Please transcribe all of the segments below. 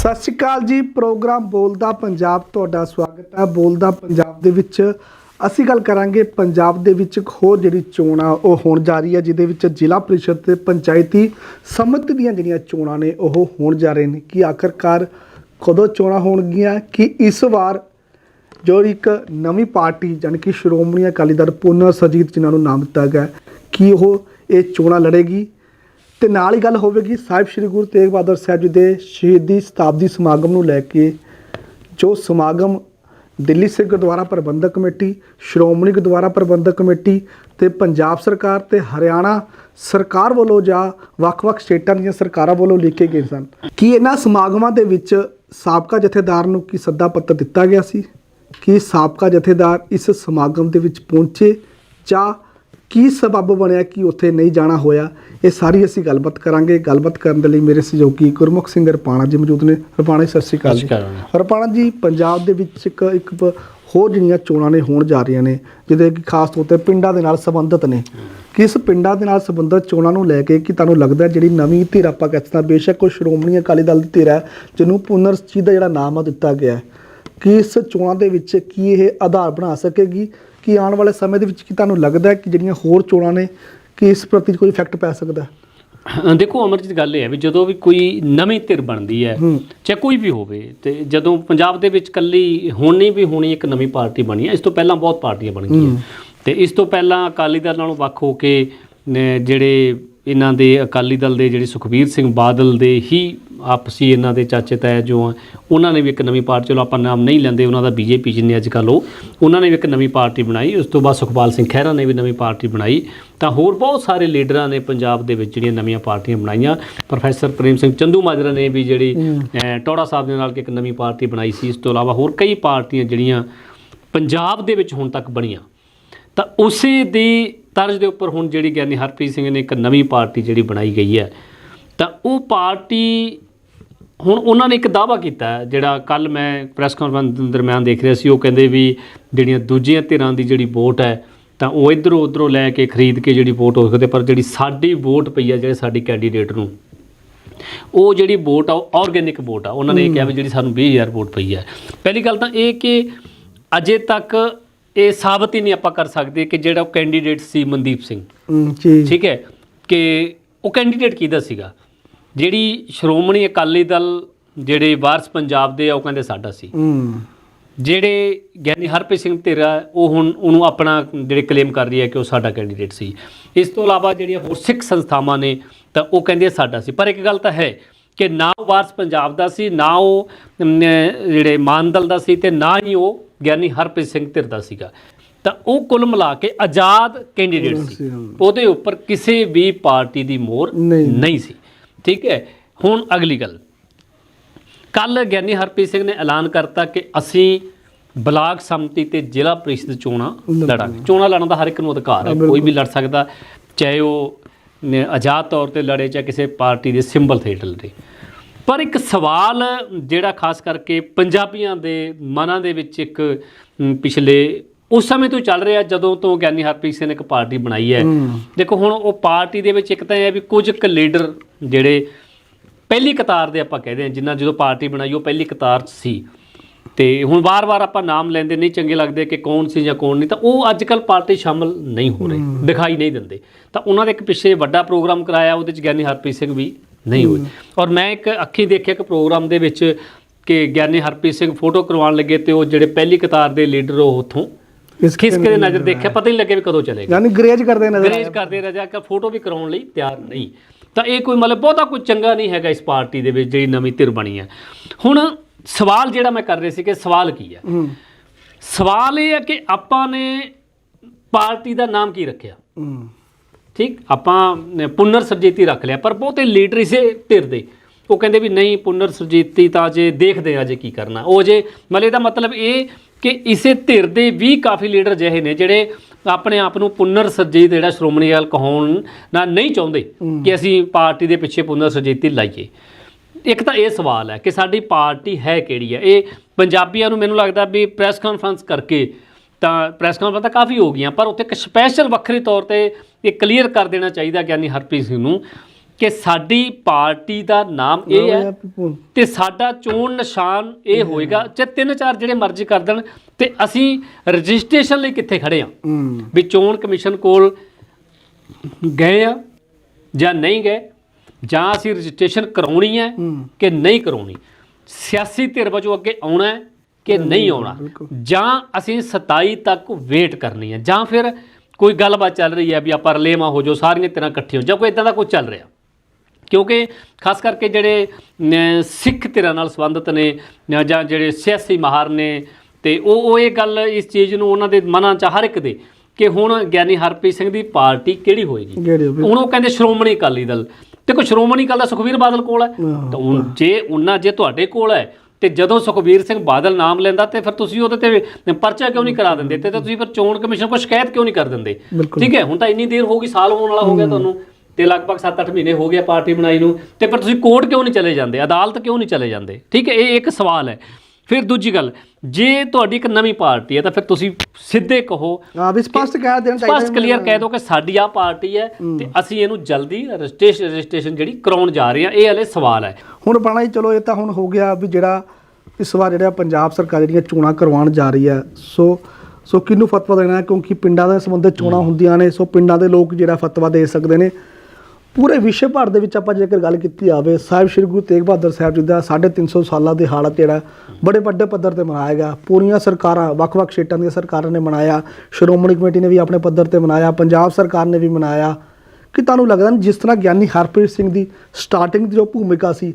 ਸਤਿ ਸ਼੍ਰੀ ਅਕਾਲ ਜੀ, ਪ੍ਰੋਗਰਾਮ ਬੋਲਦਾ ਪੰਜਾਬ ਤੁਹਾਡਾ ਸਵਾਗਤ ਹੈ। ਬੋਲਦਾ ਪੰਜਾਬ ਦੇ ਵਿੱਚ ਅਸੀਂ ਗੱਲ ਕਰਾਂਗੇ ਪੰਜਾਬ ਦੇ ਵਿੱਚ ਹੋਰ ਜਿਹੜੀ ਚੋਣ ਆ, ਉਹ ਹੋਣ ਜਾ ਰਹੀ ਹੈ, ਜਿਹਦੇ ਵਿੱਚ ਜ਼ਿਲ੍ਹਾ ਪ੍ਰੀਸ਼ਦ ਤੇ ਪੰਚਾਇਤੀ ਸਮਿਤੀ ਦੀਆਂ ਜਿਹੜੀਆਂ ਚੋਣਾਂ ਨੇ, ਉਹ ਹੋਣ ਜਾ ਰਹੇ ਨੇ। ਕਿ ਆਖਰਕਾਰ ਕਦੋਂ ਚੋਣਾਂ ਹੋਣਗੀਆਂ? ਕਿ ਇਸ ਵਾਰ ਜੋ ਇੱਕ ਨਵੀਂ ਪਾਰਟੀ ਜਾਣੀ ਕਿ ਸ਼੍ਰੋਮਣੀ ਅਕਾਲੀ ਦਲ ਪੁਨਰ ਸਜੀਤ ਜਿਨ੍ਹਾਂ ਨੂੰ ਨਾਮ ਦਿੱਤਾ ਗਿਆ, ਕਿ ਉਹ ਇਹ ਚੋਣਾਂ ਲੜੇਗੀ? ਤੇ ਨਾਲ ਹੀ ਗੱਲ ਹੋਵੇਗੀ ਸਾਹਿਬ ਸ੍ਰੀ ਗੁਰੂ ਤੇਗ ਬਹਾਦਰ ਸਾਹਿਬ ਜੀ ਦੇ ਸ਼ਹੀਦੀ ਸ਼ਤਾਬਦੀ ਸਮਾਗਮ ਨੂੰ ਲੈ ਕੇ, ਜੋ ਸਮਾਗਮ ਦਿੱਲੀ ਸਿੱਖ ਗੁਰਦੁਆਰਾ ਪ੍ਰਬੰਧਕ ਕਮੇਟੀ, ਸ਼੍ਰੋਮਣੀ ਗੁਰਦੁਆਰਾ ਪ੍ਰਬੰਧਕ ਕਮੇਟੀ ਤੇ ਪੰਜਾਬ ਸਰਕਾਰ ਤੇ ਹਰਿਆਣਾ ਸਰਕਾਰ ਵੱਲੋਂ ਜਾਂ ਵੱਖ-ਵੱਖ ਸਟੇਟਾਂ ਦੀਆਂ ਸਰਕਾਰਾਂ ਵੱਲੋਂ ਲਿਖੇ ਗਏ ਸਨ। ਕੀ ਇਹਨਾਂ ਸਮਾਗਮਾਂ ਦੇ ਵਿੱਚ ਸਾਬਕਾ ਜਥੇਦਾਰ ਨੂੰ ਕੀ ਸੱਦਾ ਪੱਤਰ ਦਿੱਤਾ ਗਿਆ ਸੀ? ਕਿ ਸਾਬਕਾ ਜਥੇਦਾਰ ਇਸ ਸਮਾਗਮ ਦੇ ਵਿੱਚ ਪਹੁੰਚੇ ਜਾਂ ਕੀ ਸਬਬ ਬਣਿਆ ਕਿ ਉੱਥੇ ਨਹੀਂ ਜਾਣਾ ਹੋਇਆ ਇਹ ਸਾਰੀ ਅਸੀਂ ਗੱਲਬਾਤ ਕਰਾਂਗੇ। ਗੱਲਬਾਤ ਕਰਨ ਦੇ ਲਈ ਮੇਰੇ ਸਹਿਯੋਗੀ ਗੁਰਮੁਖ ਸਿੰਘ ਰਪਾਣਾ ਜੀ ਮੌਜੂਦ ਨੇ। ਰਪਾਣਾ ਜੀ ਸਤਿ ਸ਼੍ਰੀ ਅਕਾਲ ਜੀ। ਰਪਾਣਾ ਜੀ ਪੰਜਾਬ ਦੇ ਵਿੱਚ ਇੱਕ ਇੱਕ ਹੋਰ ਜਿਹੜੀਆਂ ਚੋਣਾਂ ਨੇ ਹੋਣ ਜਾ ਰਹੀਆਂ ਨੇ ਜਿਹਦੇ ਕਿ ਖਾਸ ਤੌਰ ਤੇ ਪਿੰਡਾਂ ਦੇ ਨਾਲ ਸੰਬੰਧਿਤ ਨੇ। ਕਿਸ ਪਿੰਡਾਂ ਦੇ ਨਾਲ ਸੰਬੰਧਿਤ ਚੋਣਾਂ ਨੂੰ ਲੈ ਕੇ ਕਿ ਤੁਹਾਨੂੰ ਲੱਗਦਾ ਜਿਹੜੀ ਨਵੀਂ ਧਿਰ ਆਪਾਂ ਕਹਿ ਸਕਦੇ ਹਾਂ ਬੇਸ਼ੱਕ ਉਹ ਸ਼੍ਰੋਮਣੀ ਅਕਾਲੀ ਦਲ ਦੀ ਧਿਰ ਹੈ ਜਿਹਨੂੰ ਪੁਨਰਸਚੀ ਦਾ ਜਿਹੜਾ ਨਾਮ ਆ ਦਿੱਤਾ ਗਿਆ ਹੈ। ਕਿ ਇਸ ਚੋਣਾਂ ਦੇ ਵਿੱਚ ਕੀ ਇਹ ਆਧਾਰ ਬਣਾ ਸਕੇਗੀ? ਕਿ ਆਉਣ ਵਾਲੇ ਸਮੇਂ ਦੇ ਵਿੱਚ ਕੀ ਤੁਹਾਨੂੰ ਲੱਗਦਾ ਕਿ ਜਿਹੜੀਆਂ ਹੋਰ ਚੋਣਾਂ ਨੇ ਕਿ ਇਸ ਪ੍ਰਤੀ ਕੋਈ ਇਫੈਕਟ ਪੈ ਸਕਦਾ ਦੇਖੋ ਅਮਰਜੀਤ ਗੱਲ ਇਹ ਹੈ ਵੀ ਜਦੋਂ ਵੀ ਕੋਈ ਨਵੀਂ ਧਿਰ ਬਣਦੀ ਹੈ। ਚਾਹੇ ਕੋਈ ਵੀ ਹੋਵੇ ਤੇ ਜਦੋਂ ਪੰਜਾਬ ਦੇ ਵਿੱਚ ਕੱਲੀ ਹੋਣੀ ਵੀ ਹੋਣੀ ਇੱਕ ਨਵੀਂ ਪਾਰਟੀ ਬਣੀ ਹੈ ਇਸ ਤੋਂ ਪਹਿਲਾਂ ਬਹੁਤ ਪਾਰਟੀਆਂ ਬਣ ਗਈਆਂ। ਤੇ ਇਸ ਤੋਂ ਪਹਿਲਾਂ ਅਕਾਲੀ ਦਲ ਨਾਲੋਂ ਵੱਖ ਹੋ ਕੇ ਜਿਹੜੇ ਇਹਨਾਂ ਦੇ ਅਕਾਲੀ ਦਲ ਦੇ ਜਿਹੜੇ ਸੁਖਬੀਰ ਸਿੰਘ ਬਾਦਲ ਦੇ ਹੀ ਆਪਸੀ ਇਹਨਾਂ ਦੇ ਚਾਚੇ ਤਾਏ ਜੋ ਆ ਉਹਨਾਂ ਨੇ ਵੀ ਇੱਕ ਨਵੀਂ ਪਾਰਟੀ ਚਲੋ ਆਪਾਂ ਨਾਮ ਨਹੀਂ ਲੈਂਦੇ ਉਹਨਾਂ ਦਾ ਬੀਜੇਪੀ ਜਿੰਨੇ ਅੱਜ ਕੱਲ੍ਹ ਉਹ ਉਹਨਾਂ ਨੇ ਵੀ ਇੱਕ ਨਵੀਂ ਪਾਰਟੀ ਬਣਾਈ। ਉਸ ਤੋਂ ਬਾਅਦ ਸੁਖਪਾਲ ਸਿੰਘ ਖਹਿਰਾ ਨੇ ਵੀ ਨਵੀਂ ਪਾਰਟੀ ਬਣਾਈ। ਤਾਂ ਹੋਰ ਬਹੁਤ ਸਾਰੇ ਲੀਡਰਾਂ ਨੇ ਪੰਜਾਬ ਦੇ ਵਿੱਚ ਜਿਹੜੀਆਂ ਨਵੀਆਂ ਪਾਰਟੀਆਂ ਬਣਾਈਆਂ। ਪ੍ਰੋਫੈਸਰ ਪ੍ਰੇਮ ਸਿੰਘ ਚੰਦੂ ਮਾਜਰਾ ਨੇ ਵੀ ਜਿਹੜੀ ਟੌੜਾ ਸਾਹਿਬ ਦੇ ਨਾਲ ਇੱਕ ਨਵੀਂ ਪਾਰਟੀ ਬਣਾਈ ਸੀ। ਇਸ ਤੋਂ ਇਲਾਵਾ ਹੋਰ ਕਈ ਪਾਰਟੀਆਂ ਜਿਹੜੀਆਂ ਪੰਜਾਬ ਦੇ ਵਿੱਚ ਹੁਣ ਤੱਕ ਬਣੀਆਂ। ਤਾਂ ਉਸੇ ਦੀ ਤਰਜ਼ ਦੇ ਉੱਪਰ ਹੁਣ ਜਿਹੜੀ ਗਿਆਨੀ ਹਰਪ੍ਰੀਤ ਸਿੰਘ ਨੇ ਇੱਕ ਨਵੀਂ ਪਾਰਟੀ ਜਿਹੜੀ ਬਣਾਈ ਗਈ ਹੈ ਤਾਂ ਉਹ ਪਾਰਟੀ ਹੁਣ ਉਹਨਾਂ ਨੇ ਇੱਕ ਦਾਅਵਾ ਕੀਤਾ ਜਿਹੜਾ ਕੱਲ ਮੈਂ ਪ੍ਰੈਸ ਕਾਨਫਰੰਸ ਦੇ ਦਰਮਿਆਨ ਦੇਖ ਰਿਹਾ ਸੀ ਉਹ ਕਹਿੰਦੇ ਵੀ ਜਿਹੜੀਆਂ ਦੂਜੀਆਂ ਧਿਰਾਂ ਦੀ ਜਿਹੜੀ ਵੋਟ ਹੈ ਤਾਂ ਉਹ ਇਧਰੋਂ ਉਧਰੋਂ ਲੈ ਕੇ ਖਰੀਦ ਕੇ ਜਿਹੜੀ ਵੋਟ ਹੋ ਸਕਦੇ ਪਰ ਜਿਹੜੀ ਸਾਡੀ ਵੋਟ ਪਈ ਹੈ ਜਿਹੜੇ ਸਾਡੀ ਕੈਂਡੀਡੇਟ ਨੂੰ ਉਹ ਜਿਹੜੀ ਵੋਟ ਆ ਉਹ ਆਰਗੇਨਿਕ ਵੋਟ ਆ। ਉਹਨਾਂ ਨੇ ਇਹ ਕਿਹਾ ਵੀ ਜਿਹੜੀ ਸਾਨੂੰ 20000 ਵੋਟ ਪਈ ਹੈ। ਪਹਿਲੀ ਗੱਲ ਤਾਂ ਇਹ ਕਿ ਅਜੇ ਤੱਕ ਇਹ ਸਾਬਤ ਹੀ ਨਹੀਂ ਆਪਾਂ ਕਰ ਸਕਦੇ ਕਿ ਜਿਹੜਾ ਉਹ ਕੈਂਡੀਡੇਟ ਸੀ ਮਨਦੀਪ ਸਿੰਘ। ਜੀ। ਠੀਕ ਹੈ? ਕਿ ਉਹ ਕੈਂਡੀਡੇਟ ਕਿਹਦਾ ਸੀਗਾ? ਜਿਹੜੀ ਸ਼੍ਰੋਮਣੀ ਅਕਾਲੀ ਦਲ ਜਿਹੜੇ ਵਾਰਸ ਪੰਜਾਬ ਦੇ ਆ ਉਹ ਕਹਿੰਦੇ ਸਾਡਾ ਸੀ। ਹੂੰ। ਜਿਹੜੇ ਗਿਆਨੀ ਹਰਪ੍ਰੀਤ ਸਿੰਘ ਧਿਰਾ ਉਹ ਹੁਣ ਉਹਨੂੰ ਆਪਣਾ ਜਿਹੜੇ ਕਲੇਮ ਕਰ ਰਹੀ ਹੈ ਕਿ ਉਹ ਸਾਡਾ ਕੈਂਡੀਡੇਟ ਸੀ। ਇਸ ਤੋਂ ਇਲਾਵਾ ਜਿਹੜੀਆਂ ਹੋਰ ਸਿੱਖ ਸੰਸਥਾਵਾਂ ਨੇ ਤਾਂ ਉਹ ਕਹਿੰਦੇ ਸਾਡਾ ਸੀ। ਪਰ ਇੱਕ ਗੱਲ ਤਾਂ ਹੈ ਕਿ ਨਾ ਉਹ ਵਾਰਸ ਪੰਜਾਬ ਦਾ ਸੀ ਨਾ ਉਹ ਜਿਹੜੇ ਮਾਨਦਲ ਦਾ ਸੀ ਤੇ ਨਾ ਹੀ ਉਹ ਗਿਆਨੀ ਹਰਪ੍ਰੀਤ ਸਿੰਘ ਧਿਰ ਦਾ ਸੀਗਾ। ਤਾਂ ਉਹ ਕੁੱਲ ਮਿਲਾ ਕੇ ਆਜ਼ਾਦ ਕੈਂਡੀਡੇਟ ਸੀ। ਉਹਦੇ ਉੱਪਰ ਕਿਸੇ ਵੀ ਪਾਰਟੀ ਦੀ ਮੋਹਰ ਨਹੀਂ। ਸੀ। ਠੀਕ ਹੈ? ਹੁਣ ਅਗਲੀ ਗੱਲ। ਕੱਲ ਗਿਆਨੀ ਹਰਪ੍ਰੀਤ ਸਿੰਘ ਨੇ ਐਲਾਨ ਕਰਤਾ ਕਿ ਅਸੀਂ ਬਲਾਕ ਸੰਮਤੀ ਤੇ ਜ਼ਿਲ੍ਹਾ ਪ੍ਰੀਸ਼ਦ ਚੋਣਾਂ ਲੜਾਂਗੇ। ਚੋਣਾਂ ਲੜਨ ਦਾ ਹਰ ਇੱਕ ਨੂੰ ਅਧਿਕਾਰ ਹੈ। ਕੋਈ ਵੀ ਲੜ ਸਕਦਾ ਚਾਹੇ ਉਹ ਆਜ਼ਾਦ ਤੌਰ ਤੇ ਲੜੇ ਚਾਹੇ ਕਿਸੇ ਪਾਰਟੀ ਦੇ ਸਿੰਬਲ ਤੇ ਲੜੇ। ਪਰ ਇੱਕ ਸਵਾਲ ਜਿਹੜਾ ਖਾਸ ਕਰਕੇ ਪੰਜਾਬੀਆਂ ਦੇ ਮਨਾਂ ਦੇ ਵਿੱਚ ਇੱਕ ਪਿਛਲੇ ਉਸ ਸਮੇਂ ਤੋਂ ਚੱਲ ਰਿਹਾ ਜਦੋਂ ਤੋਂ ਗਿਆਨੀ ਹਰਪ੍ਰੀਤ ਸਿੰਘ ਨੇ ਇੱਕ ਪਾਰਟੀ ਬਣਾਈ ਹੈ। ਦੇਖੋ ਹੁਣ ਉਹ ਪਾਰਟੀ ਦੇ ਵਿੱਚ ਇੱਕ ਤਾਂ ਇਹ ਹੈ ਵੀ ਕੁਝ ਕੁ ਲੀਡਰ ਜਿਹੜੇ ਪਹਿਲੀ ਕਤਾਰ ਦੇ ਆਪਾਂ ਕਹਿੰਦੇ ਹਾਂ ਜਿਨ੍ਹਾਂ ਜਦੋਂ ਪਾਰਟੀ ਬਣਾਈ ਉਹ ਪਹਿਲੀ ਕਤਾਰ 'ਚ ਸੀ। ਤੇ ਹੁਣ ਵਾਰ-ਵਾਰ ਆਪਾਂ ਨਾਮ ਲੈਂਦੇ ਨਹੀਂ ਚੰਗੇ ਲੱਗਦੇ ਕਿ ਕੌਣ ਸੀ ਜਾਂ ਕੌਣ ਨਹੀਂ ਤਾਂ ਉਹ ਅੱਜ-ਕੱਲ ਪਾਰਟੀ ਸ਼ਾਮਲ ਨਹੀਂ ਹੋ ਰਹੇ ਦਿਖਾਈ ਨਹੀਂ ਦਿੰਦੇ। ਤਾਂ ਉਹਨਾਂ ਦੇ ਇੱਕ ਪਿੱਛੇ ਵੱਡਾ ਪ੍ਰੋਗਰਾਮ ਕਰਾਇਆ ਉਹਦੇ 'ਚ ਗਿਆਨੀ ਹਰਪ੍ਰੀਤ ਸਿੰਘ ਵੀ ਨਹੀਂ ਹੋਏ ਔਰ ਮੈਂ ਇੱਕ ਅੱਖੀ ਦੇਖਿਆ ਕਿ ਪ੍ਰੋਗਰਾਮ ਦੇ ਵਿੱਚ ਕਿ ਗਿਆਨੀ ਹਰਪ੍ਰੀਤ ਸਿੰਘ ਫੋਟੋ ਕਰਵਾਉਣ ਲੱਗੇ ਤੇ ਉਹ ਜਿਹੜੇ ਪਹਿਲੀ ਕਤਾਰ ਦੇ ਲੀਡਰ ਉਹ ਉੱਥੋਂ ਖਿਸਕ ਦੇ ਨਜ਼ਰ ਦੇਖਿਆ ਪਤਾ ਹੀ ਨਹੀਂ ਲੱਗਿਆ ਵੀ ਕਦੋਂ ਚਲੇ ਗਏ ਯਾਨੀ ਗਰੇਜ ਕਰਦੇ ਨਜ਼ਰ ਗਰੇਜ ਕਰਦੇ ਰਜਾ ਕਿ ਫੋਟੋ ਵੀ ਕਰਾਉਣ ਲਈ ਤਿਆਰ ਨਹੀਂ। ਤਾਂ ਇਹ ਕੋਈ ਮਤਲਬ ਬਹੁਤਾ ਕੋਈ ਚੰਗਾ ਨਹੀਂ ਹੈਗਾ ਇਸ ਪਾਰਟੀ ਦੇ ਵਿੱਚ ਜਿਹੜੀ ਨਵੀਂ ਧਿਰ ਬਣੀ ਹੈ। ਹੁਣ ਸਵਾਲ ਜਿਹੜਾ ਮੈਂ ਕਰ ਰਿਹਾ ਸੀ ਕਿ ਸਵਾਲ ਕੀ ਹੈ? ਸਵਾਲ ਇਹ ਹੈ ਕਿ ਆਪਾਂ ਨੇ ਪਾਰਟੀ ਦਾ ਨਾਮ ਕੀ ਰੱਖਿਆ? ਠੀਕ? ਆਪਾਂ ਪੁਨਰ ਸਰਜੀਤੀ ਰੱਖ ਲਿਆ ਪਰ ਬਹੁਤੇ ਲੀਡਰ ਇਸੇ ਧਿਰ ਦੇ। ਉਹ ਕਹਿੰਦੇ ਵੀ ਨਹੀਂ ਪੁਨਰ ਸਰਜੀਤੀ ਤਾਂ ਜੇ ਦੇਖਦੇ ਆ ਜੇ ਕੀ ਕਰਨਾ। ਉਹ ਜੇ ਮਤਲਬ ਇਹਦਾ ਮਤਲਬ ਇਹ ਕਿ ਇਸੇ ਧਿਰ ਦੇ ਵੀ ਕਾਫੀ ਲੀਡਰ ਜਿਹੇ ਨੇ ਜਿਹੜੇ ਆਪਣੇ ਆਪ ਨੂੰ ਪੁਨਰ ਸਰਜੀਤ ਜਿਹੜਾ ਸ਼੍ਰੋਮਣੀ ਅਕਾਲੀ ਕਹਾਉਣ ਨਾ ਨਹੀਂ ਚਾਹੁੰਦੇ ਕਿ ਅਸੀਂ ਪਾਰਟੀ ਦੇ ਪਿੱਛੇ ਪੁਨਰ ਸਰਜੀਤੀ ਲਾਈਏ। ਇੱਕ ਤਾਂ ਇਹ ਸਵਾਲ ਹੈ ਕਿ ਸਾਡੀ ਪਾਰਟੀ ਹੈ ਕਿਹੜੀ ਹੈ? ਇਹ ਪੰਜਾਬੀਆਂ ਨੂੰ ਮੈਨੂੰ ਲੱਗਦਾ ਵੀ ਪ੍ਰੈਸ ਕਾਨਫਰੰਸ ਕਰਕੇ ਤਾਂ ਪ੍ਰੈਸ ਕਾਨਫਰੰਸ ਤਾਂ ਕਾਫੀ ਹੋ ਗਈਆਂ ਪਰ ਉੱਥੇ ਇੱਕ ਸਪੈਸ਼ਲ ਵੱਖਰੇ ਤੌਰ ਤੇ ਇਹ ਕਲੀਅਰ ਕਰ ਦੇਣਾ ਚਾਹੀਦਾ ਗਿਆਨੀ ਹਰਪ੍ਰੀਤ ਸਿੰਘ ਨੂੰ ਕਿ ਸਾਡੀ ਪਾਰਟੀ ਦਾ ਨਾਮ ਇਹ ਹੈ ਤੇ ਸਾਡਾ ਚੋਣ ਨਿਸ਼ਾਨ ਇਹ ਹੋਏਗਾ ਜੇ ਤਿੰਨ ਚਾਰ ਜਿਹੜੇ ਮਰਜ਼ੀ ਕਰ ਦੇਣ ਤੇ ਅਸੀਂ ਰਜਿਸਟ੍ਰੇਸ਼ਨ ਲਈ ਕਿੱਥੇ ਖੜੇ ਆ? ਹੂੰ। ਵੀ ਚੋਣ ਕਮਿਸ਼ਨ ਕੋਲ ਗਏ ਆ ਜਾਂ ਨਹੀਂ ਗਏ? ਜਾਂ ਅਸੀਂ ਰਜਿਸਟ੍ਰੇਸ਼ਨ ਕਰਾਉਣੀ ਹੈ ਹੂੰ। ਕਿ ਨਹੀਂ ਕਰਾਉਣੀ? ਸਿਆਸੀ ਧਿਰ ਵਜੋਂ ਅੱਗੇ ਆਉਣਾ ਹੈ ਕਿ ਨਹੀਂ ਆਉਣਾ। ਜਾਂ ਅਸੀਂ 27 ਤੱਕ ਵੇਟ ਕਰਨੀ ਹੈ। ਜਾਂ ਫਿਰ ਕੋਈ ਗੱਲਬਾਤ ਚੱਲ ਰਹੀ ਹੈ ਵੀ ਆਪਾਂ ਰਲੇਮਾ ਹੋ ਜਾਓ ਸਾਰੀਆਂ ਧਿਰਾਂ ਇਕੱਠੀਆਂ ਹੋ ਜਾਂ ਕੋਈ ਇਦਾਂ ਦਾ ਕੁਝ ਚੱਲ ਰਿਹਾ। ਕਿਉਂਕਿ ਖਾਸ ਕਰਕੇ ਜਿਹੜੇ ਸਿੱਖ ਧਿਰਾਂ ਨਾਲ ਸੰਬੰਧਿਤ ਨੇ ਜਾਂ ਜਿਹੜੇ ਸਿਆਸੀ ਮਾਹਰ ਨੇ ਤੇ ਉਹ ਉਹ ਇਹ ਗੱਲ ਇਸ ਚੀਜ਼ ਨੂੰ ਉਹਨਾਂ ਦੇ ਮਨਾਂ 'ਚ ਹਰ ਇੱਕ ਦੇ ਕਿ ਹੁਣ ਗਿਆਨੀ ਹਰਪ੍ਰੀਤ ਸਿੰਘ ਦੀ ਪਾਰਟੀ ਕਿਹੜੀ ਹੋਏਗੀ? ਹੁਣ ਉਹ ਕਹਿੰਦੇ ਸ਼੍ਰੋਮਣੀ ਅਕਾਲੀ ਦਲ। ਤੇ ਕੋਈ ਸ਼੍ਰੋਮਣੀ ਅਕਾਲੀ ਦਾ ਸੁਖਵੀਰ ਬਾਦਲ ਕੋਲ ਹੈ। ਤਾਂ ਜੇ ਉਹਨਾਂ ਜੇ ਤੁਹਾਡੇ ਕੋਲ ਹੈ ਤੇ ਜਦੋਂ ਸੁਖਬੀਰ ਸਿੰਘ ਬਾਦਲ ਨਾਮ ਲੈਂਦਾ ਤੇ ਫਿਰ ਤੁਸੀਂ ਉਹਦੇ ਤੇ ਪਰਚਾ ਕਿਉਂ ਨਹੀਂ ਕਰਾ ਦਿੰਦੇ? ਤੇ ਤੁਸੀਂ ਫਿਰ ਚੋਣ ਕਮਿਸ਼ਨ ਕੋਲ ਸ਼ਿਕਾਇਤ ਕਿਉਂ ਨਹੀਂ ਕਰ ਦਿੰਦੇ। ਠੀਕ ਹੈ ਹੁਣ ਤਾਂ ਇੰਨੀ ਦੇਰ ਹੋ ਗਈ ਸਾਲ ਹੋਣ ਵਾਲਾ ਹੋ ਗਿਆ ਤੁਹਾਨੂੰ ਤੇ ਲਗਭਗ 7-8 ਮਹੀਨੇ ਹੋ ਗਏ ਪਾਰਟੀ ਬਣਾਈ ਨੂੰ ਤੇ ਫਿਰ ਤੁਸੀਂ ਕੋਰਟ ਕਿਉਂ ਨਹੀਂ ਚਲੇ ਜਾਂਦੇ? ਅਦਾਲਤ ਕਿਉਂ ਨਹੀਂ ਚਲੇ ਜਾਂਦੇ? ਠੀਕ ਹੈ ਇਹ ਇੱਕ ਸਵਾਲ ਹੈ। ਫਿਰ ਦੂਜੀ ਗੱਲ ਜੇ ਤੁਹਾਡੀ ਇੱਕ ਨਵੀਂ ਪਾਰਟੀ ਹੈ ਤਾਂ ਫਿਰ ਤੁਸੀਂ ਸਿੱਧੇ ਕਹੋ ਹਾਂ ਵੀ ਸਪਸ਼ਟ ਕਹਿ ਦੇਣਾ ਚਾਹੀਦਾ ਸਪਸ਼ਟ ਕਲੀਅਰ ਕਹਿ ਦਿਓ ਕਿ ਸਾਡੀ ਆ ਪਾਰਟੀ ਹੈ ਤੇ ਅਸੀਂ ਇਹਨੂੰ ਜਲਦੀ ਰਜਿਸਟ੍ਰੇਸ਼ਨ ਰਜਿਸਟ੍ਰੇਸ਼ਨ ਜਿਹੜੀ ਕਰਾਉਣ ਜਾ ਰਹੇ ਹਾਂ ਇਹ ਹਲੇ ਸਵਾਲ ਹੈ। ਹੁਣ ਪਾਣਾ ਚਲੋ ਇਹ ਤਾਂ ਹੁਣ ਹੋ ਗਿਆ ਵੀ ਜਿਹੜਾ ਇਸ ਵਾਰ ਜਿਹੜਾ ਪੰਜਾਬ ਸਰਕਾਰ ਜਿਹੜੀਆਂ ਚੋਣਾਂ ਕਰਵਾਉਣ ਜਾ ਰਹੀ ਹੈ ਸੋ ਸੋ ਕਿਹਨੂੰ ਫਤਵਾ ਦੇਣਾ? ਕਿਉਂਕਿ ਪਿੰਡਾਂ ਦੇ ਸੰਬੰਧਿਤ ਚੋਣਾਂ ਹੁੰਦੀਆਂ ਨੇ ਸੋ ਪਿੰਡਾਂ ਦੇ ਲੋਕ ਜਿਹੜਾ ਫਤਵਾ ਦੇ ਸਕਦੇ ਨੇ। ਪੂਰੇ ਵਿਸ਼ਵ ਭਰ ਦੇ ਵਿੱਚ ਆਪਾਂ ਜੇਕਰ ਗੱਲ ਕੀਤੀ ਜਾਵੇ, ਸਾਹਿਬ ਸ੍ਰੀ ਗੁਰੂ ਤੇਗ ਬਹਾਦਰ ਸਾਹਿਬ ਜੀ ਦਾ 350 ਸਾਲਾਂ ਦੇ ਹਾਲਤ ਜਿਹੜਾ, ਬੜੇ ਵੱਡੇ ਪੱਧਰ ਤੇ ਮਨਾਇਆ ਗਿਆ। ਪੂਰੀਆਂ ਸਰਕਾਰਾਂ, ਵੱਖ-ਵੱਖ ਸਟੇਟਾਂ ਦੀਆਂ ਸਰਕਾਰਾਂ ਨੇ ਮਨਾਇਆ, ਸ਼੍ਰੋਮਣੀ ਕਮੇਟੀ ਨੇ ਵੀ ਆਪਣੇ ਪੱਧਰ ਤੇ ਮਨਾਇਆ, ਪੰਜਾਬ ਸਰਕਾਰ ਨੇ ਵੀ ਮਨਾਇਆ। ਕਿ ਤੁਹਾਨੂੰ ਲੱਗਦਾ ਨਹੀਂ ਜਿਸ ਤਰ੍ਹਾਂ ਗਿਆਨੀ ਹਰਪ੍ਰੀਤ ਸਿੰਘ ਦੀ ਸਟਾਰਟਿੰਗ ਦੀ ਜੋ ਭੂਮਿਕਾ ਸੀ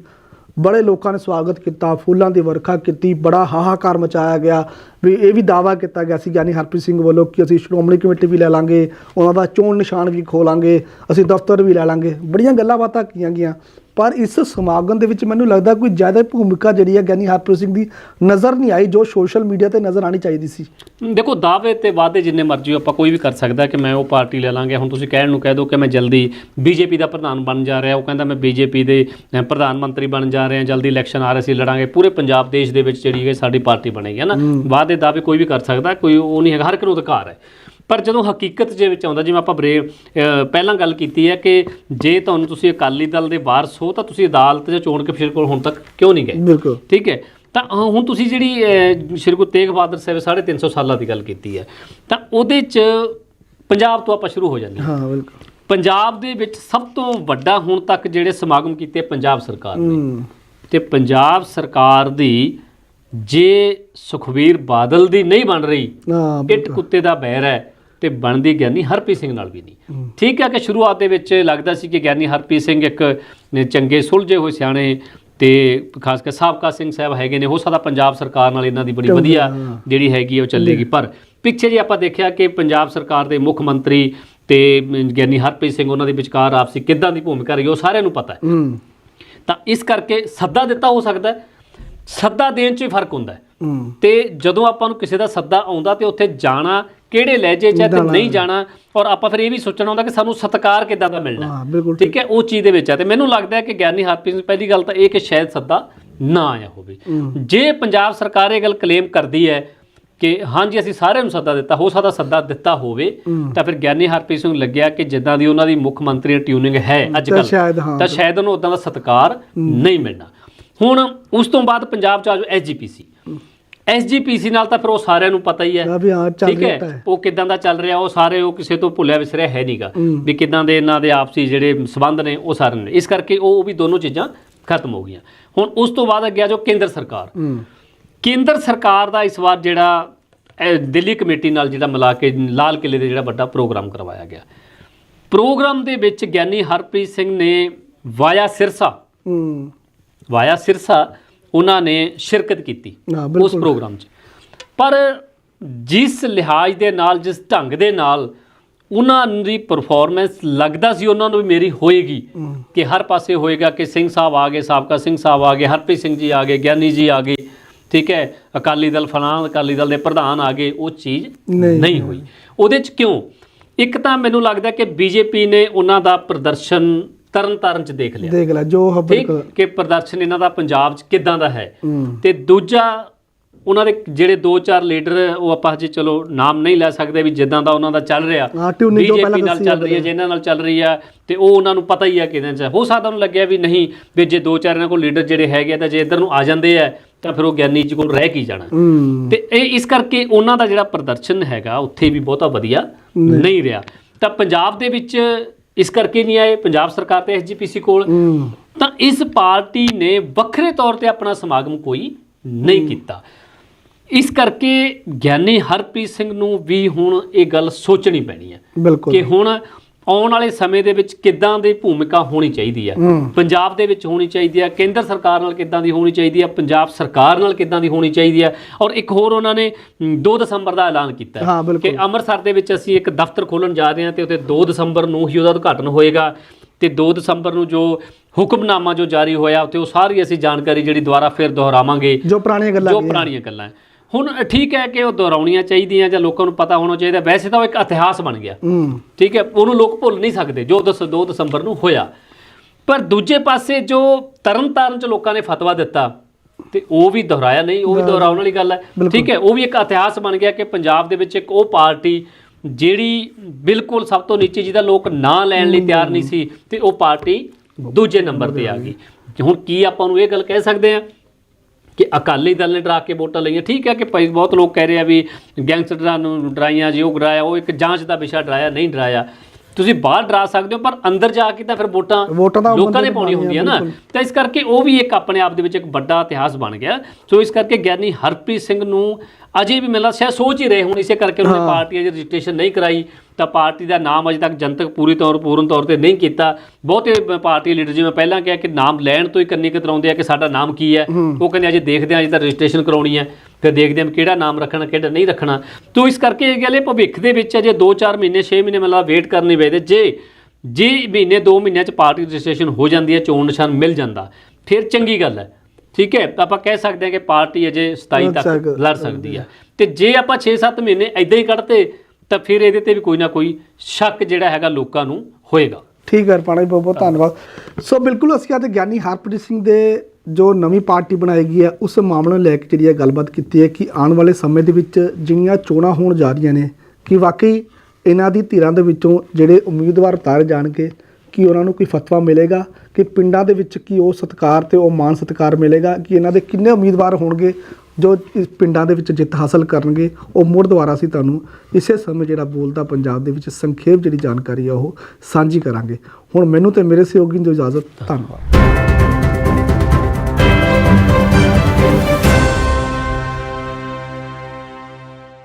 ਬੜੇ ਲੋਕਾਂ ਨੇ ਸਵਾਗਤ ਕੀਤਾ, ਫੁੱਲਾਂ ਦੀ ਵਰਖਾ ਕੀਤੀ, ਬੜਾ ਹਾਹਾਕਾਰ ਮਚਾਇਆ ਗਿਆ। ਵੀ ਇਹ ਵੀ ਦਾਵਾ ਕੀਤਾ ਗਿਆ ਸੀ ਗਿਆਨੀ ਹਰਪ੍ਰੀਤ ਸਿੰਘ ਵੱਲੋਂ ਕਿ ਅਸੀਂ ਸ਼੍ਰੋਮਣੀ ਕਮੇਟੀ ਵੀ ਲੈ ਲਾਂਗੇ, ਉਹਨਾਂ ਦਾ ਚੋਣ ਨਿਸ਼ਾਨ ਵੀ ਖੋਲਾਂਗੇ, ਅਸੀਂ ਦਫ਼ਤਰ ਵੀ ਲੈ ਲਾਂਗੇ। ਬੜੀਆਂ ਗੱਲਾਂ ਬਾਤਾਂ ਕੀਤੀਆਂ ਗਈਆਂ। ਪਰ ਇਸ ਸਮਾਗਮ ਦੇ ਵਿੱਚ ਮੈਨੂੰ ਲੱਗਦਾ ਕੋਈ ਜ਼ਿਆਦਾ ਭੂਮਿਕਾ ਜਿਹੜੀ ਹੈ ਗਿਆਨੀ ਹਰਪ੍ਰੀਤ ਸਿੰਘ ਦੀ ਨਜ਼ਰ ਨਹੀਂ ਆਈ ਜੋ ਸੋਸ਼ਲ ਮੀਡੀਆ ਤੇ ਨਜ਼ਰ ਆਣੀ ਚਾਹੀਦੀ ਸੀ। ਦੇਖੋ ਦਾਅਵੇ ਤੇ ਵਾਅਦੇ ਜਿੰਨੇ ਮਰਜ਼ੀ ਆਪਾਂ ਕੋਈ ਵੀ ਕਰ ਸਕਦਾ ਕਿ ਮੈਂ ਉਹ ਪਾਰਟੀ ਲੈ ਲਾਂਗੇ। ਹੁਣ ਤੁਸੀਂ ਕਹਿਣ ਨੂੰ ਕਹਿ ਦਿਓ ਕਿ ਮੈਂ ਜਲਦੀ ਬੀਜੇਪੀ ਦਾ ਪ੍ਰਧਾਨ ਬਣ ਜਾ ਰਿਹਾ। ਉਹ ਕਹਿੰਦਾ ਮੈਂ ਬੀਜੇਪੀ ਦੇ ਪ੍ਰਧਾਨ ਮੰਤਰੀ ਬਣ ਜਾ ਰਿਹਾ। ਜਲਦੀ ਇਲੈਕਸ਼ਨ ਆ ਰਹੇ ਸੀ ਲੜਾਂਗੇ। ਪੂਰੇ ਪੰਜਾਬ ਦੇਸ਼ ਦੇ ਵਿੱਚ ਜਿਹੜੀ ਹੈ ਸਾਡੀ ਪਾਰਟੀ ਬਣੇਗੀ ਹੈ ਨਾ? ਵਾਅਦੇ ਦਾਅਵੇ ਕੋਈ ਵੀ ਕਰ ਸਕਦਾ ਕੋਈ ਉਹ ਨਹੀਂ ਹੈਗਾ। ਹਰ ਇੱਕ ਨੂੰ ਅਧਿਕਾਰ ਹੈ। ਪਰ ਜਦੋਂ ਹਕੀਕਤ ਦੇ ਵਿੱਚ ਆਉਂਦਾ ਜਿਵੇਂ ਆਪਾਂ ਬਰੇ ਪਹਿਲਾਂ ਗੱਲ ਕੀਤੀ ਹੈ ਕਿ ਜੇ ਤੁਹਾਨੂੰ ਤੁਸੀਂ ਅਕਾਲੀ ਦਲ ਦੇ ਵਾਰਸ ਹੋ ਤਾਂ ਤੁਸੀਂ ਅਦਾਲਤ ਜਾਂ ਚੋਣ ਕਮਿਸ਼ਨ ਕੋਲ ਹੁਣ ਤੱਕ ਕਿਉਂ ਨਹੀਂ ਗਏ? ਬਿਲਕੁਲ। ਠੀਕ ਹੈ? ਤਾਂ ਹੁਣ ਤੁਸੀਂ ਜਿਹੜੀ ਸ਼੍ਰੀ ਗੁਰੂ ਤੇਗ ਬਹਾਦਰ ਸਾਹਿਬ 350 ਸਾਲਾਂ ਦੀ ਗੱਲ ਕੀਤੀ ਹੈ ਤਾਂ ਉਹਦੇ ਚ ਪੰਜਾਬ ਤੋਂ ਆਪਾਂ ਸ਼ੁਰੂ ਹੋ ਜਾਂਦੇ ਹਾਂ। ਹਾਂ ਬਿਲਕੁਲ। ਪੰਜਾਬ ਦੇ ਵਿੱਚ ਸਭ ਤੋਂ ਵੱਡਾ ਹੁਣ ਤੱਕ ਜਿਹੜੇ ਸਮਾਗਮ ਕੀਤੇ ਪੰਜਾਬ ਸਰਕਾਰ ਨੇ। ਤੇ ਪੰਜਾਬ ਸਰਕਾਰ ਦੀ ਜੇ ਸੁਖਵੀਰ ਬਾਦਲ ਦੀ ਨਹੀਂ ਬਣ ਰਹੀ ਇੱਟ ਕੁੱਤੇ ਦਾ ਬਹਿਰ ਹੈ। ਤੇ ਬਣਦੀ ਗਿਆਨੀ ਹਰਪ੍ਰੀਤ ਸਿੰਘ ਨਾਲ ਵੀ ਨਹੀਂ। ਠੀਕ ਹੈ ਕਿ ਸ਼ੁਰੂਆਤ ਦੇ ਵਿੱਚ ਲੱਗਦਾ ਸੀ ਕਿ ਗਿਆਨੀ ਹਰਪ੍ਰੀਤ ਸਿੰਘ ਇੱਕ ਚੰਗੇ ਸੁਲਝੇ ਹੋਏ ਸਿਆਣੇ ਤੇ ਖਾਸ ਕਰ ਸਾਬਕਾ ਸਿੰਘ ਸਾਹਿਬ ਹੈਗੇ ਨੇ ਹੋ ਸਕਦਾ ਪੰਜਾਬ ਸਰਕਾਰ ਨਾਲ ਇਹਨਾਂ ਦੀ ਬੜੀ ਵਧੀਆ। ਜਿਹੜੀ ਹੈਗੀ ਉਹ ਚੱਲੇਗੀ। ਪਰ ਪਿੱਛੇ ਜੇ ਆਪਾਂ ਦੇਖਿਆ ਕਿ ਪੰਜਾਬ ਸਰਕਾਰ ਦੇ ਮੁੱਖ ਮੰਤਰੀ ਤੇ ਗਿਆਨੀ ਹਰਪ੍ਰੀਤ ਸਿੰਘ ਉਹਨਾਂ ਦੇ ਵਿਚਕਾਰ ਆਪਸੀ ਕਿੱਦਾਂ ਦੀ ਭੂਮਿਕਾ ਰਹੀ ਉਹ ਸਾਰਿਆਂ ਨੂੰ ਪਤਾ ਹੈ। ਤਾਂ ਇਸ ਕਰਕੇ ਸੱਦਾ ਦਿੱਤਾ ਹੋ ਸਕਦਾ ਹੈ ਸੱਦਾ ਦੇਣ 'ਚ ਹੀ ਫ਼ਰਕ ਹੁੰਦਾ ਹੂੰ। ਤੇ ਜਦੋਂ ਆਪਾਂ ਨੂੰ ਕਿਸੇ ਦਾ ਸੱਦਾ ਆਉਂਦਾ ਤੇ ਉੱਥੇ ਜਾਣਾ ਕਿਹੜੇ ਲਹਿਜੇ 'ਚ ਹੈ ਤੇ। ਨਹੀਂ ਜਾਣਾ ਔਰ ਆਪਾਂ ਫਿਰ ਇਹ ਵੀ ਸੋਚਣਾ ਹੁੰਦਾ ਕਿ ਸਾਨੂੰ ਸਤਕਾਰ ਕਿੱਦਾਂ ਦਾ ਮਿਲਣਾ ਠੀਕ ਹੈ ਉਹ ਚੀਜ਼ ਦੇ ਵਿੱਚ ਹੈ। ਤੇ ਮੈਨੂੰ ਲੱਗਦਾ ਹੈ ਕਿ ਗਿਆਨੀ ਹਰਪ੍ਰੀਤ ਸਿੰਘ ਪਹਿਲੀ ਗੱਲ ਤਾਂ ਇਹ ਕਿ ਸ਼ਾਇਦ ਸੱਦਾ ਨਾ ਆਇਆ ਹੋਵੇ। ਜੇ ਪੰਜਾਬ ਸਰਕਾਰ ਇਹ ਗੱਲ ਕਲੇਮ ਕਰਦੀ ਹੈ ਕਿ ਹਾਂਜੀ ਅਸੀਂ ਸਾਰਿਆਂ ਨੂੰ ਸੱਦਾ ਦਿੱਤਾ ਹੋ ਸਕਦਾ ਸੱਦਾ ਦਿੱਤਾ ਹੋਵੇ। ਤਾਂ ਫਿਰ ਗਿਆਨੀ ਹਰਪ੍ਰੀਤ ਸਿੰਘ ਲੱਗਿਆ ਕਿ ਜਿੱਦਾਂ ਦੀ ਉਹਨਾਂ ਦੀ ਮੁੱਖ ਮੰਤਰੀ ਟਿਊਨਿੰਗ ਹੈ ਅੱਜ ਕੱਲ੍ਹ ਤਾਂ ਸ਼ਾਇਦ ਉਹਨੂੰ ਉਦਾਂ ਦਾ ਸਤਕਾਰ ਨਹੀਂ ਮਿਲਣਾ। ਹੁਣ ਉਸ ਤੋਂ ਬਾਅਦ ਪੰਜਾਬ ਚ ਆ ਜਾਓ ਐਸਜੀਪੀਸੀ ਐਸਜੀਪੀਸੀ ਨਾਲ ਤਾਂ ਫਿਰ ਉਹ ਸਾਰਿਆਂ ਨੂੰ ਪਤਾ ਹੀ ਹੈ। ਆ ਵੀ ਹਾਂ ਚੱਲ ਠੀਕ ਰਿਹਾ ਹੈ। ਹੈ। ਉਹ ਕਿਦਾਂ ਦਾ ਚੱਲ ਰਿਹਾ ਉਹ ਸਾਰੇ ਉਹ ਕਿਸੇ ਤੋਂ ਭੁੱਲਿਆ ਵਿਸਰਿਆ ਹੈ ਨਹੀਂਗਾ। ਵੀ ਕਿਦਾਂ ਦੇ ਇਹਨਾਂ ਦੇ ਆਪਸੀ ਜਿਹੜੇ ਸਬੰਧ ਨੇ ਉਹ ਸਾਰੇ ਨੇ। ਇਸ ਕਰਕੇ ਉਹ ਵੀ ਦੋਨੋਂ ਚੀਜ਼ਾਂ ਖਤਮ ਹੋ ਗਈਆਂ। ਹੁਣ ਉਸ ਤੋਂ ਬਾਅਦ ਅੱਗੇ ਆ ਜਾਓ ਕੇਂਦਰ ਸਰਕਾਰ। ਹੂੰ। ਕੇਂਦਰ ਸਰਕਾਰ ਦਾ ਇਸ ਵਾਰ ਜਿਹੜਾ ਇਹ ਦਿੱਲੀ ਕਮੇਟੀ ਨਾਲ ਜਿਹੜਾ ਮਿਲਾ ਕੇ ਲਾਲ ਕਿਲੇ ਦੇ ਜਿਹੜਾ ਵੱਡਾ ਪ੍ਰੋਗਰਾਮ ਕਰਵਾਇਆ ਗਿਆ। ਪ੍ਰੋਗਰਾਮ ਦੇ ਵਿੱਚ ਗਿਆਨੀ ਹਰਪ੍ਰੀਤ ਸਿੰਘ ਨੇ ਵਾਇਆ ਸਿਰਸਾ। ਹੂੰ। ਵਾਇਆ ਸਿਰਸਾ ਉਹਨਾਂ ਨੇ ਸ਼ਿਰਕਤ ਕੀਤੀ ਉਸ ਪ੍ਰੋਗਰਾਮ 'ਚ ਪਰ ਜਿਸ ਲਿਹਾਜ਼ ਦੇ ਨਾਲ ਜਿਸ ਢੰਗ ਦੇ ਨਾਲ ਉਹਨਾਂ ਦੀ ਪਰਫਾਰਮੈਂਸ ਲੱਗਦਾ ਸੀ ਉਹਨਾਂ ਨੂੰ ਵੀ ਮੇਰੀ ਹੋਏਗੀ। ਕਿ ਹਰ ਪਾਸੇ ਹੋਏਗਾ ਕਿ ਸਿੰਘ ਸਾਹਿਬ ਆ ਗਏ ਸਾਬਕਾ ਸਿੰਘ ਸਾਹਿਬ ਆ ਗਏ ਹਰਪ੍ਰੀਤ ਸਿੰਘ ਜੀ ਆ ਗਏ ਗਿਆਨੀ ਜੀ ਆ ਗਏ ਠੀਕ ਹੈ ਅਕਾਲੀ ਦਲ ਫਲਾਂ ਅਕਾਲੀ ਦਲ ਦੇ ਪ੍ਰਧਾਨ ਆ ਗਏ ਉਹ ਚੀਜ਼ ਨਹੀਂ। ਨਹੀਂ ਹੋਈ ਉਹਦੇ 'ਚ ਕਿਉਂ ਇੱਕ ਤਾਂ ਮੈਨੂੰ ਲੱਗਦਾ ਕਿ ਬੀਜੇਪੀ ਨੇ ਉਹਨਾਂ ਦਾ ਪ੍ਰਦਰਸ਼ਨ ਤਰਨ ਤਾਰਨ 'ਚ ਦੇਖ ਲਿਆ। ਦੇਖ ਲੈ ਜੋ ਹ ਠੀਕ ਬਿਲਕੁਲ ਕਿ ਪ੍ਰਦਰਸ਼ਨ ਇਹਨਾਂ ਦਾ ਪੰਜਾਬ 'ਚ ਕਿੱਦਾਂ ਦਾ ਹੈ। ਹੂੰ। ਤੇ ਦੂਜਾ ਉਹਨਾਂ ਦੇ ਜਿਹੜੇ ਦੋ ਚਾਰ ਲੀਡਰ ਉਹ ਆਪਾਂ ਹਜੇ ਚਲੋ ਨਾਮ ਨਹੀਂ ਲੈ ਸਕਦੇ ਵੀ ਜਿੱਦਾਂ ਦਾ ਉਹਨਾਂ ਦਾ ਚੱਲ ਰਿਹਾ। ਹਾਂ, ਟਿਊਨਿੰਗ ਜੋ BJP ਪਹਿਲਾਂ ਨਾਲ ਚੱਲ ਰਹੀ ਹੈ ਜਿਨ੍ਹਾਂ ਨਾਲ ਚੱਲ ਰਹੀ ਆ ਤੇ ਉਹ ਉਹਨਾਂ ਨੂੰ ਪਤਾ ਹੀ ਆ ਕਿਹਨਾਂ ਚ ਹੋ ਸਕਦਾ ਉਹਨੂੰ ਲੱਗਿਆ ਵੀ ਨਹੀਂ ਵੀ ਜੇ ਦੋ ਚਾਰ ਇਹਨਾਂ ਕੋਲ ਲੀਡਰ ਜਿਹੜੇ ਹੈਗੇ ਆ ਤਾਂ ਜੇ ਇੱਧਰ ਨੂੰ ਆ ਜਾਂਦੇ ਆ ਤਾਂ ਫਿਰ ਉਹ ਗਿਆਨੀ ਜੀ ਕੋਲ ਰਹਿ ਕੀ ਜਾਣਾ। ਹੂੰ। ਤੇ ਇਹ ਇਸ ਕਰਕੇ ਉਹਨਾਂ ਦਾ ਜਿਹੜਾ ਪ੍ਰਦਰਸ਼ਨ ਹੈਗਾ ਉੱਥੇ ਵੀ ਬਹੁਤਾ ਵਧੀਆ ਨਹੀਂ ਰਿਹਾ। ਤਾਂ ਪੰਜਾਬ ਦੇ ਵਿੱਚ ਇਸ ਕਰਕੇ ਨਹੀਂ ਆਏ ਪੰਜਾਬ ਸਰਕਾਰ ਤੇ ਐਸਜੀਪੀਸੀ ਕੋਲ। ਤਾਂ ਇਸ ਪਾਰਟੀ ਨੇ ਵੱਖਰੇ ਤੌਰ ਤੇ ਆਪਣਾ ਸਮਾਗਮ ਕੋਈ ਨਹੀਂ ਕੀਤਾ। ਇਸ ਕਰਕੇ ਗਿਆਨੀ ਹਰਪ੍ਰੀਤ ਸਿੰਘ ਨੂੰ ਵੀ ਹੁਣ ਇਹ ਗੱਲ ਸੋਚਣੀ ਪੈਣੀ ਹੈ ਕਿ ਹੁਣ ਆਉਣ ਵਾਲੇ ਸਮੇਂ ਦੇ ਵਿੱਚ ਕਿੱਦਾਂ ਦੀ ਭੂਮਿਕਾ ਹੋਣੀ ਚਾਹੀਦੀ ਹੈ ਹੂੰ। ਪੰਜਾਬ ਦੇ ਵਿੱਚ ਹੋਣੀ ਚਾਹੀਦੀ ਹੈ ਕੇਂਦਰ ਸਰਕਾਰ ਨਾਲ ਕਿੱਦਾਂ ਦੀ ਹੋਣੀ ਚਾਹੀਦੀ ਹੈ ਪੰਜਾਬ ਸਰਕਾਰ ਨਾਲ ਕਿੱਦਾਂ ਦੀ ਹੋਣੀ ਚਾਹੀਦੀ ਹੈ ਔਰ ਇੱਕ ਹੋਰ ਉਹਨਾਂ ਨੇ ਮ, 2 ਦਸੰਬਰ ਦਾ ਐਲਾਨ ਕੀਤਾ। ਕਿ ਅੰਮ੍ਰਿਤਸਰ ਦੇ ਵਿੱਚ ਅਸੀਂ ਇੱਕ ਦਫ਼ਤਰ ਖੋਲਣ ਜਾ ਰਹੇ ਹਾਂ ਤੇ ਉੱਥੇ 2 ਦਸੰਬਰ ਨੂੰ ਹੀ ਉਹਦਾ ਉਦਘਾਟਨ ਹੋਏਗਾ ਤੇ 2 ਦਸੰਬਰ ਨੂੰ ਜੋ ਹੁਕਮਨਾਮਾ ਜੋ ਜਾਰੀ ਹੋਇਆ ਉੱਥੇ ਉਹ ਸਾਰੀ ਅਸੀਂ ਜਾਣਕਾਰੀ ਜਿਹੜੀ ਦੁਬਾਰਾ ਫਿਰ ਦੁਹਰਾਵਾਂਗੇ ਜੋ ਪੁਰਾਣੀਆਂ ਗੱਲਾਂ ਜੋ। ਪੁਰਾਣੀਆਂ ਗੱਲਾਂ। ਹੁਣ ਠੀਕ ਹੈ ਕਿ ਉਹ ਦੁਹਰਾਉਣੀਆਂ ਚਾਹੀਦੀਆਂ ਜਾਂ ਲੋਕਾਂ ਨੂੰ ਪਤਾ ਹੋਣਾ ਚਾਹੀਦਾ। ਵੈਸੇ ਤਾਂ ਉਹ ਇੱਕ ਇਤਿਹਾਸ ਬਣ ਗਿਆ। ਠੀਕ ਹੈ ਉਹਨੂੰ ਲੋਕ ਭੁੱਲ ਨਹੀਂ ਸਕਦੇ ਜੋ ਦਸ 2 ਦਸੰਬਰ ਨੂੰ ਹੋਇਆ। ਪਰ ਦੂਜੇ ਪਾਸੇ ਜੋ ਤਰਨਤਾਰਨ ਚ ਲੋਕਾਂ ਨੇ ਫਤਵਾ ਦਿੱਤਾ ਤੇ ਉਹ ਵੀ ਦੁਹਰਾਇਆ ਨਹੀਂ ਉਹ ਵੀ ਦੁਹਰਾਉਣ ਵਾਲੀ ਗੱਲ ਹੈ। ਠੀਕ ਹੈ ਉਹ ਵੀ ਇੱਕ ਇਤਿਹਾਸ ਬਣ ਗਿਆ ਕਿ ਪੰਜਾਬ ਦੇ ਵਿੱਚ ਇੱਕ ਉਹ ਪਾਰਟੀ ਜਿਹੜੀ ਬਿਲਕੁਲ ਸਭ ਤੋਂ ਨੀਚੇ ਜਿਹਦਾ ਲੋਕ ਨਾਂ ਲੈਣ ਲਈ ਤਿਆਰ ਨਹੀਂ ਸੀ ਤੇ ਉਹ ਪਾਰਟੀ ਦੂਜੇ ਨੰਬਰ ਤੇ ਆ ਗਈ। ਹੁਣ ਕੀ ਆਪਾਂ ਨੂੰ ਇਹ ਗੱਲ ਕਹਿ ਸਕਦੇ ਆ ਕਿ ਅਕਾਲੀ ਦਲ ਨੇ ਡਰਾ ਕੇ ਵੋਟਾਂ ਲਈਆਂ। ਠੀਕ ਹੈ ਕਿ ਭਾਈ ਬਹੁਤ ਲੋਕ ਕਹਿ ਰਹੇ ਆ ਵੀ ਗੈਂਗਸਟਰਾਂ ਨੂੰ ਡਰਾਈਆਂ, ਜੀ ਉਹ ਡਰਾਇਆ, ਉਹ ਇੱਕ ਜਾਂਚ ਦਾ ਵਿਸ਼ਾ ਡਰਾਇਆ, ਨਹੀਂ ਡਰਾਇਆ। ਤੁਸੀਂ ਬਾਹਰ ਡਰਾ ਸਕਦੇ ਹੋ ਪਰ ਅੰਦਰ ਜਾ ਕੇ ਤਾਂ ਫਿਰ ਵੋਟਾਂ ਵੋਟਾਂ ਤਾਂ ਲੋਕਾਂ ਨੇ ਬੰਦੇ ਪਾਉਣੀ ਹੁੰਦੀਆਂ ਨਾ। ਤਾਂ ਇਸ ਕਰਕੇ ਉਹ ਵੀ ਇੱਕ ਆਪਣੇ ਆਪ ਦੇ ਵਿੱਚ ਇੱਕ ਵੱਡਾ ਇਤਿਹਾਸ ਬਣ ਗਿਆ। ਸੋ ਇਸ ਕਰਕੇ ਗਿਆਨੀ ਹਰਪ੍ਰੀਤ ਸਿੰਘ ਨੂੰ ਅਜੇ ਵੀ ਮਿਲਦਾ ਸ਼ਾਇਦ ਸੋਚ ਹੀ ਰਹੇ ਹੁਣ ਇਸੇ ਕਰਕੇ ਉਹਨਾਂ ਨੇ ਪਾਰਟੀ ਅਜੇ ਰਜਿਸਟ੍ਰੇਸ਼ਨ ਨਹੀਂ ਕਰਾਈ। ਤਾਂ ਪਾਰਟੀ ਦਾ ਨਾਮ ਅਜੇ ਤੱਕ ਜਨਤਕ ਪੂਰੀ ਤੌਰ ਪੂਰਨ ਤੌਰ ਤੇ ਨਹੀਂ ਕੀਤਾ। ਬਹੁਤੇ ਪਾਰਟੀ ਲੀਡਰ ਜਿਵੇਂ ਪਹਿਲਾਂ ਕਿਹਾ ਕਿ ਨਾਮ ਲੈਣ ਤੋਂ ਹੀ ਕੰਨੀ ਕਤਰਾਉਂਦੇ ਆ ਕਿ ਸਾਡਾ ਨਾਮ ਕੀ ਹੈ। ਉਹ ਕਹਿੰਦੇ ਅਜੇ ਦੇਖਦੇ ਆ ਅਜੇ ਤਾਂ ਰਜਿਸਟ੍ਰੇਸ਼ਨ ਕਰਾਉਣੀ ਹੈ। ਫਿਰ ਦੇਖਦੇ ਹਾਂ ਕਿਹੜਾ ਨਾਮ ਰੱਖਣਾ ਕਿਹੜਾ ਨਹੀਂ ਰੱਖਣਾ। ਤੋਂ ਇਸ ਕਰਕੇ ਇਹ ਗੱਲ ਇਹ ਭਵਿੱਖ ਦੇ ਵਿੱਚ ਅਜੇ 2-4 ਮਹੀਨੇ 6 ਮਹੀਨੇ ਮਤਲਬ ਵੇਟ ਕਰਨੀ ਪਏਦੇ ਜੇ ਜੇ ਮਹੀਨੇ 2 ਮਹੀਨਿਆਂ ਚ ਪਾਰਟੀ ਰਜਿਸਟ੍ਰੇਸ਼ਨ ਹੋ ਜਾਂਦੀ ਹੈ ਚੋਣ ਨਿਸ਼ਾਨ ਮਿਲ ਜਾਂਦਾ ਫਿਰ ਚੰਗੀ ਗੱਲ ਹੈ। ਠੀਕ ਹੈ ਤਾਂ ਆਪਾਂ ਕਹਿ ਸਕਦੇ ਹਾਂ ਕਿ ਪਾਰਟੀ ਅਜੇ 27 ਲੜ ਤੱਕ ਲੜ ਸਕਦੀ ਹੈ। ਤੇ ਜੇ ਆਪਾਂ 6-7 ਮਹੀਨੇ ਐਦਾਂ ਹੀ ਕੱਢਤੇ ਤਾਂ ਫਿਰ ਇਹਦੇ ਤੇ ਵੀ ਕੋਈ ਨਾ ਕੋਈ ਸ਼ੱਕ ਜਿਹੜਾ ਹੈਗਾ ਲੋਕਾਂ ਨੂੰ ਹੋਏਗਾ। ਠੀਕ ਹੈ ਰਪਾਣਾ ਜੀ ਬਹੁਤ ਬਹੁਤ ਧੰਨਵਾਦ। ਸੋ ਬਿਲਕੁਲ ਅਸੀਂ ਅੱਜ ਗਿਆਨੀ ਹਰਪ੍ਰੀਤ ਸਿੰਘ ਦੇ ਜੋ ਨਵੀਂ ਪਾਰਟੀ ਬਣਾਈ ਗਈ ਹੈ, ਉਸ ਮਾਮਲੇ ਨੂੰ ਲੈ ਕੇ ਜਿਹੜੀ ਹੈ ਗੱਲਬਾਤ ਕੀਤੀ ਹੈ ਕਿ ਆਉਣ ਵਾਲੇ ਸਮੇਂ ਦੇ ਵਿੱਚ ਜਿਹੜੀਆਂ ਚੋਣਾਂ ਹੋਣ ਜਾ ਰਹੀਆਂ ਨੇ, ਕਿ ਵਾਕਈ ਇਹਨਾਂ ਦੀ ਧਿਰਾਂ ਦੇ ਵਿੱਚੋਂ ਜਿਹੜੇ ਉਮੀਦਵਾਰ ਉਤਾਰੇ ਜਾਣਗੇ, ਕਿ ਉਹਨਾਂ ਨੂੰ ਕੋਈ ਫਤਵਾ ਮਿਲੇਗਾ, ਕਿ ਪਿੰਡਾਂ ਦੇ ਵਿੱਚ ਕੀ ਉਹ ਸਤਕਾਰ ਤੇ ਉਹ ਮਾਨ ਸਤਕਾਰ ਮਿਲੇਗਾ, ਕਿ ਇਹਨਾਂ ਦੇ ਕਿੰਨੇ ਉਮੀਦਵਾਰ ਹੋਣਗੇ ਜੋ ਇਸ ਪਿੰਡਾਂ ਦੇ ਵਿੱਚ ਜਿੱਤ ਹਾਸਲ ਕਰਨਗੇ, ਉਹ ਮੁੜ ਦੁਬਾਰਾ ਅਸੀਂ ਤੁਹਾਨੂੰ ਇਸੇ ਸਮੇਂ ਜਿਹੜਾ ਬੋਲਦਾ ਪੰਜਾਬ ਦੇ ਵਿੱਚ ਸੰਖੇਪ ਜਿਹੜੀ ਜਾਣਕਾਰੀ ਆ ਉਹ ਸਾਂਝੀ ਕਰਾਂਗੇ। ਹੁਣ ਮੈਨੂੰ ਤੇ ਮੇਰੇ ਸਹਿਯੋਗੀ ਨੂੰ ਇਜਾਜ਼ਤ, ਧੰਨਵਾਦ।